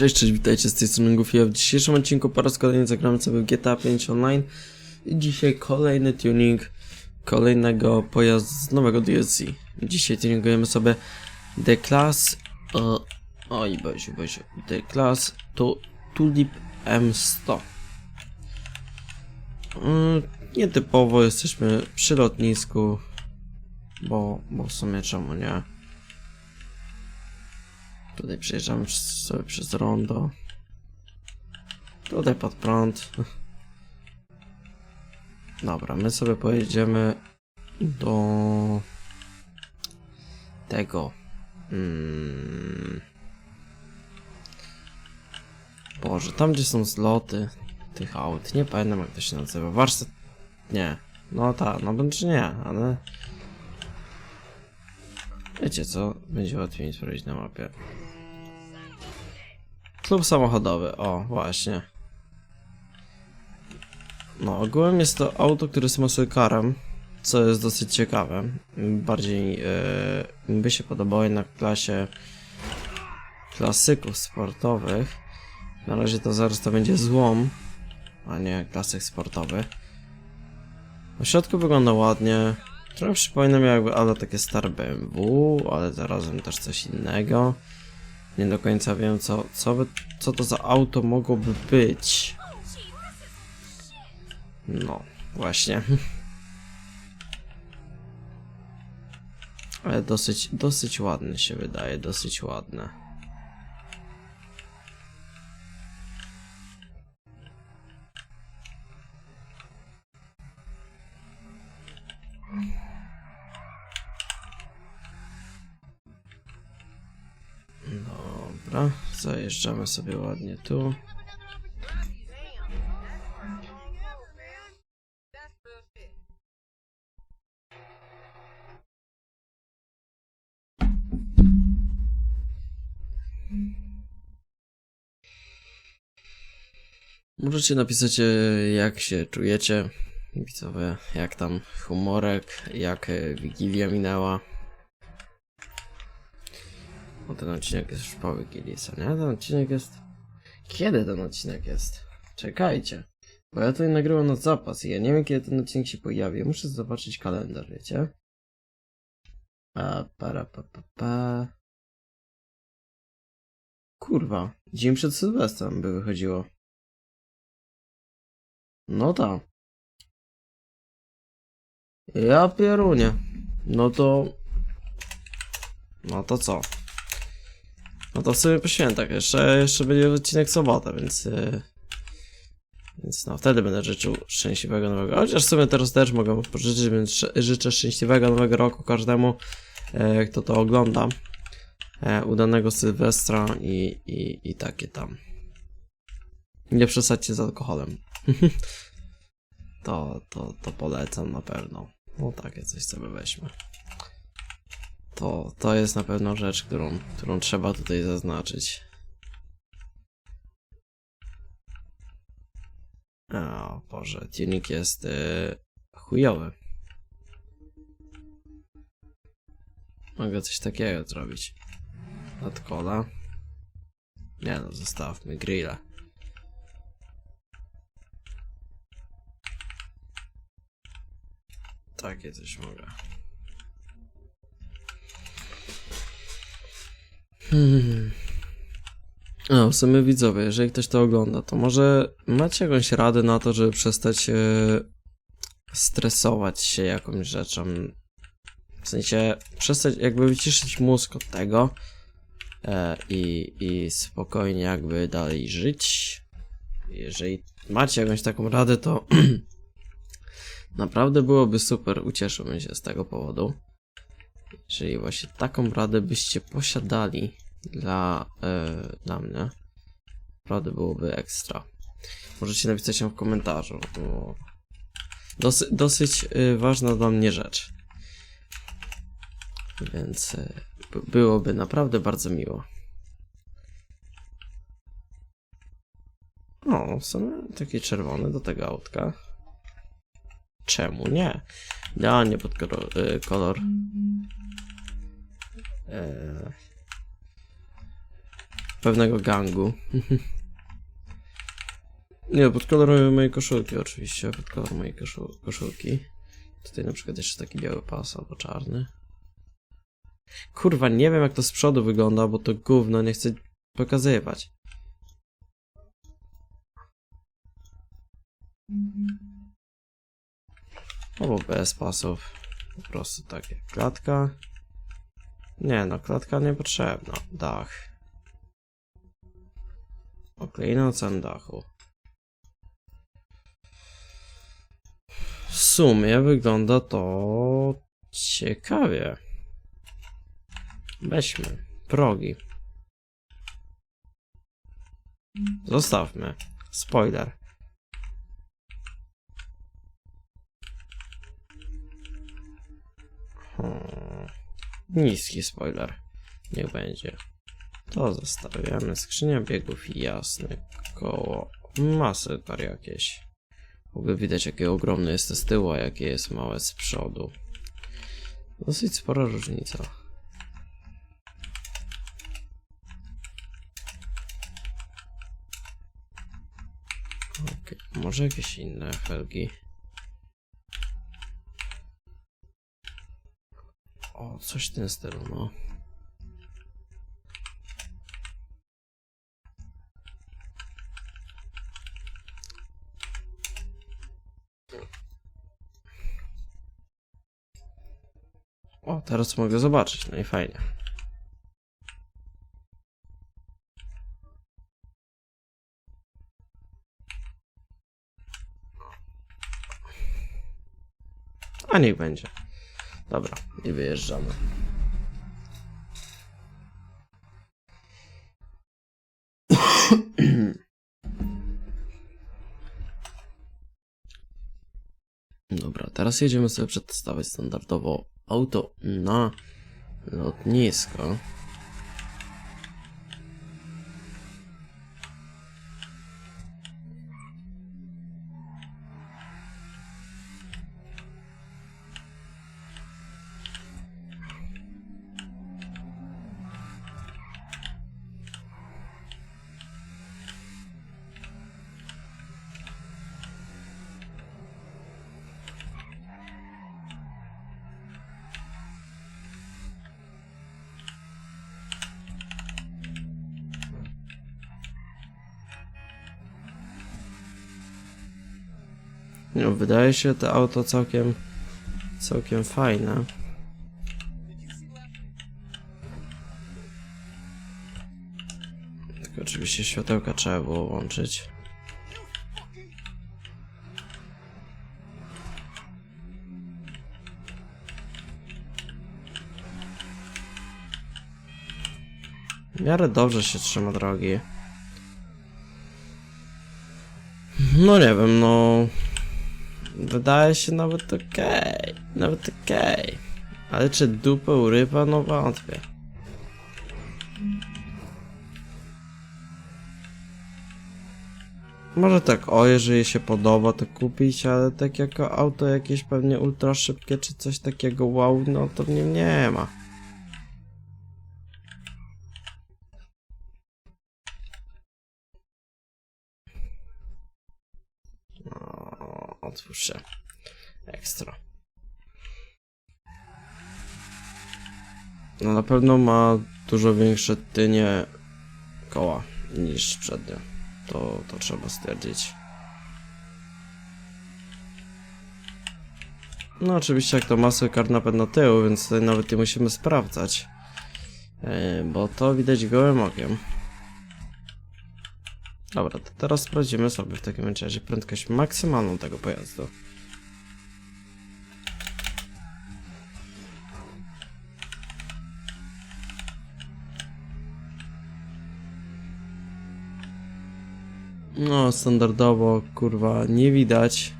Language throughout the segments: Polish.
Cześć, cześć, witajcie z tej strony Goofy. W dzisiejszym odcinku po raz kolejny zagramy sobie w GTA 5 Online. I dzisiaj kolejny tuning kolejnego pojazdu z nowego DLC. Dzisiaj tuningujemy sobie The Class... O, oj, Boziu, Boziu. The Class to Tulip M100. Mm, Nietypowo jesteśmy przy lotnisku, bo, bo w sumie czemu nie? Tutaj przejeżdżamy przez- sobie przez rondo. Tutaj pod prąd. Dobra, my sobie pojedziemy do tego. Mm. Boże, tam gdzie są zloty tych aut. Nie pamiętam jak to się nazywa. Warsztat. Nie. No tak, no bądź nie, ale. Wiecie co? Będzie łatwiej mi sprawdzić na mapie. Klub samochodowy, o właśnie. No, ogółem jest to auto, które jest muscle carem, co jest dosyć ciekawe. Bardziej mi by się podobało jednak w klasie klasyków sportowych. Na razie to zaraz to będzie złom, a nie klasyk sportowy. W środku wygląda ładnie. Trochę przypomina mi jakby ale takie stare BMW, ale zarazem też coś innego. Nie do końca wiem co, co, by, co to za auto mogłoby być. No, właśnie. Ale dosyć, dosyć ładny się wydaje, dosyć ładne. Dobra, zajeżdżamy sobie ładnie tu. Możecie napisać, e, jak się czujecie, widzowie, jak tam humorek, jak e, Wigilia minęła. Bo ten odcinek jest Wigilii, co nie? Ten odcinek jest... Kiedy ten odcinek jest? Czekajcie. Bo ja tutaj nagrywam na zapas i ja nie wiem, kiedy ten odcinek się pojawi. Muszę zobaczyć kalendarz, wiecie? A, para, pa, pa, pa. Kurwa, dzień przed Sylwestrem by wychodziło. No tak. Ja pierunie. No to... No to co? No to w sumie po świętach. Jeszcze, jeszcze będzie odcinek w sobotę, więc... Yy... Więc no, wtedy będę życzył szczęśliwego nowego... Chociaż w sumie teraz też mogę pożyczyć, więc życzę szczęśliwego nowego roku każdemu, e, kto to ogląda. E, udanego Sylwestra i, i, i takie tam. Nie przesadźcie z alkoholem. to, to, to polecam na pewno. No takie coś sobie weźmy. To, to jest na pewno rzecz, którą, którą trzeba tutaj zaznaczyć. O Boże, tuning jest yy, chujowy. Mogę coś takiego zrobić. Nadkola. Nie no, zostawmy grilla. Takie coś mogę. Hmm. No, w sumie widzowie, jeżeli ktoś to ogląda, to może macie jakąś radę na to, żeby przestać e, stresować się jakąś rzeczą. W sensie, przestać jakby wyciszyć mózg od tego e, i, i spokojnie jakby dalej żyć. Jeżeli macie jakąś taką radę, to naprawdę byłoby super, ucieszyłbym się z tego powodu. Jeżeli właśnie taką radę byście posiadali dla, e, dla mnie, naprawdę byłoby ekstra. Możecie napisać ją w komentarzu, bo dosy, dosyć e, ważna dla mnie rzecz. Więc by- byłoby naprawdę bardzo miło. No, w sumie taki czerwony do tego autka. Czemu nie? Idealnie pod kolor. y, kolor. Eee. pewnego gangu. Nie, pod kolor mojej koszulki oczywiście, pod kolor mojej koszu koszulki. Tutaj na przykład jeszcze taki biały pas albo czarny. Kurwa, nie wiem jak to z przodu wygląda, bo to gówno nie chcę pokazywać. Albo bez pasów. Po prostu takie. Klatka. Nie no, klatka niepotrzebna. Dach. Na całym dachu. W sumie wygląda to ciekawie. Weźmy progi. Zostawmy. Spoiler. Hmm. Niski spoiler. Niech będzie. To zostawiamy. Skrzynia biegów jasny. Koło. Masy par jakieś. W ogóle widać jakie ogromne jest to z tyłu, a jakie jest małe z przodu. Dosyć spora różnica. Okej, może jakieś inne felgi. Coś w tym stylu, no. O, teraz mogę zobaczyć, no i fajnie. A niech będzie. Dobra, i wyjeżdżamy. Dobra, teraz jedziemy sobie przetestować standardowo auto na lotnisko. No, wydaje się to auto całkiem, całkiem fajne. Tylko oczywiście światełka trzeba było łączyć. W miarę dobrze się trzyma drogi. No nie wiem, no... Wydaje się nawet okej. Nawet okej. Ale czy dupę urywa? No wątpię. Może tak, o, jeżeli się podoba, to kupić, ale tak jako auto jakieś pewnie ultra szybkie, czy coś takiego wow, no to w nim nie ma. Otwórz się. Ekstra. No na pewno ma dużo większe tynie koła niż przednie. To, to trzeba stwierdzić. No oczywiście jak to masę kar napęd na tył, więc tutaj nawet nie musimy sprawdzać. Yy, bo to widać gołym okiem. Dobra, to teraz sprawdzimy sobie w takim razie prędkość maksymalną tego pojazdu. No, standardowo, kurwa, nie widać.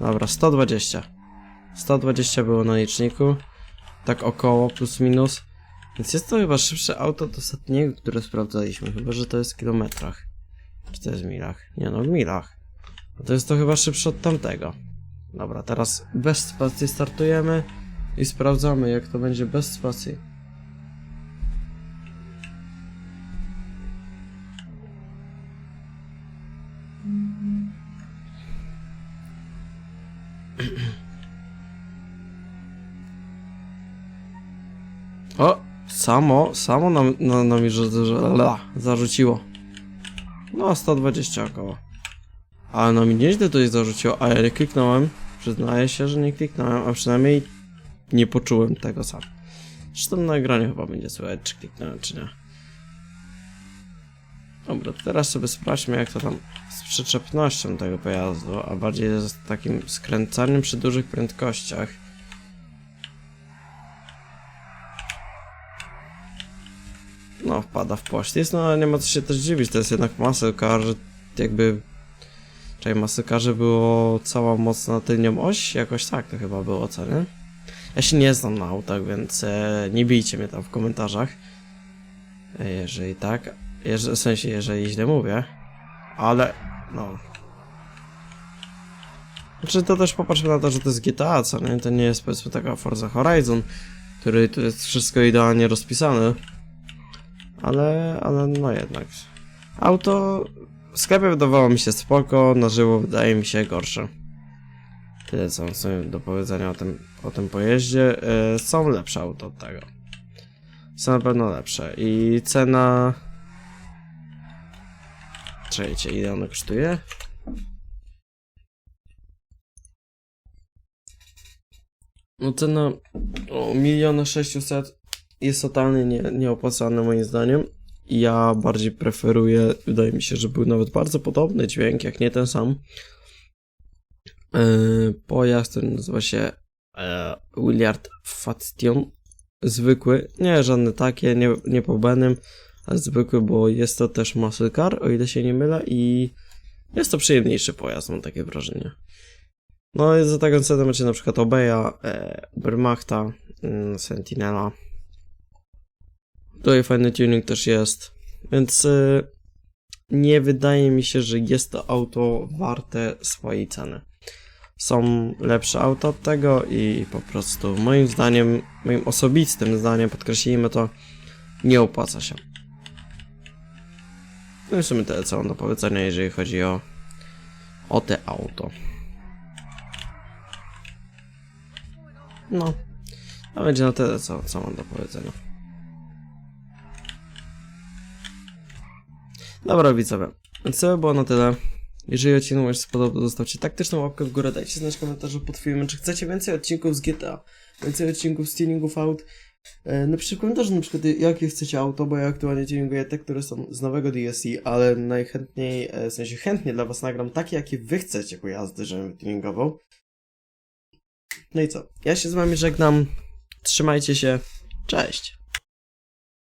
Dobra, 120. 120 było na liczniku. Tak około, plus minus. Więc jest to chyba szybsze auto od ostatniego, które sprawdzaliśmy. Chyba, że to jest w kilometrach. Czy to jest w milach? Nie no, w milach. No to jest to chyba szybsze od tamtego. Dobra, teraz bez spacji startujemy i sprawdzamy jak to będzie bez spacji. Samo, samo nam, na, nami że, że, la, zarzuciło. No, 120 około. Ale no mi nieźle to jest zarzuciło, a ja nie kliknąłem. Przyznaję się, że nie kliknąłem, a przynajmniej nie poczułem tego sam. Zresztą na nagraniu chyba będzie słychać, czy kliknąłem, czy nie. Dobra, teraz sobie sprawdźmy, jak to tam z przyczepnością tego pojazdu, a bardziej z takim skręcaniem przy dużych prędkościach. No, wpada w poślizg, no ale nie ma co się też dziwić, to jest jednak że jakby... Muscle carze było cała moc na tylnią oś? Jakoś tak to chyba było, co nie? Ja się nie znam na autach, więc e, nie bijcie mnie tam w komentarzach. E, Jeżeli tak, jeżeli, w sensie, jeżeli źle mówię, ale no. Znaczy to też popatrzmy na to, że to jest GTA, co nie? To nie jest powiedzmy taka Forza Horizon, który tu jest wszystko idealnie rozpisane. Ale, ale no jednak. Auto w sklepie wydawało mi się spoko, na żywo wydaje mi się gorsze. Tyle co mam do powiedzenia o tym, o tym pojeździe. E, są lepsze auto od tego. Są na pewno lepsze. I cena... Czekajcie, ile ono kosztuje? No cena o miliona sześciuset jest totalnie nie, moim zdaniem. Ja bardziej preferuję, wydaje mi się, że był nawet bardzo podobny dźwięk, jak nie ten sam. Yy, pojazd, który nazywa się e, Williard Fastion. Zwykły, nie żadne takie, nie, nie po Benem, ale zwykły, bo jest to też muscle car, o ile się nie mylę i jest to przyjemniejszy pojazd, mam takie wrażenie. No i za taką cenę macie na przykład Obeya, e, Wehrmachta, mm, Sentinela. Tutaj fajny tuning też jest, więc e, nie wydaje mi się, że jest to auto warte swojej ceny. Są lepsze auta od tego i po prostu moim zdaniem, moim osobistym zdaniem, podkreślimy to, nie opłaca się. No i w sumie tyle co mam do powiedzenia, jeżeli chodzi o, o te auto. No, a będzie na tyle co, co mam do powiedzenia. Dobra widzowie, więc to by było na tyle. Jeżeli odcinek Wam się spodobał, zostawcie taktyczną łapkę w górę, dajcie znać w komentarzu pod filmem, czy chcecie więcej odcinków z GTA, więcej odcinków z tuningów aut. E, Napiszcie w komentarzu na przykład jakie chcecie auto, bo ja aktualnie tuninguję te, które są z nowego DSC, ale najchętniej, e, w sensie chętnie dla Was nagram takie, jakie Wy chcecie pojazdy, żebym tuningował. No i co? Ja się z Wami żegnam. Trzymajcie się. Cześć.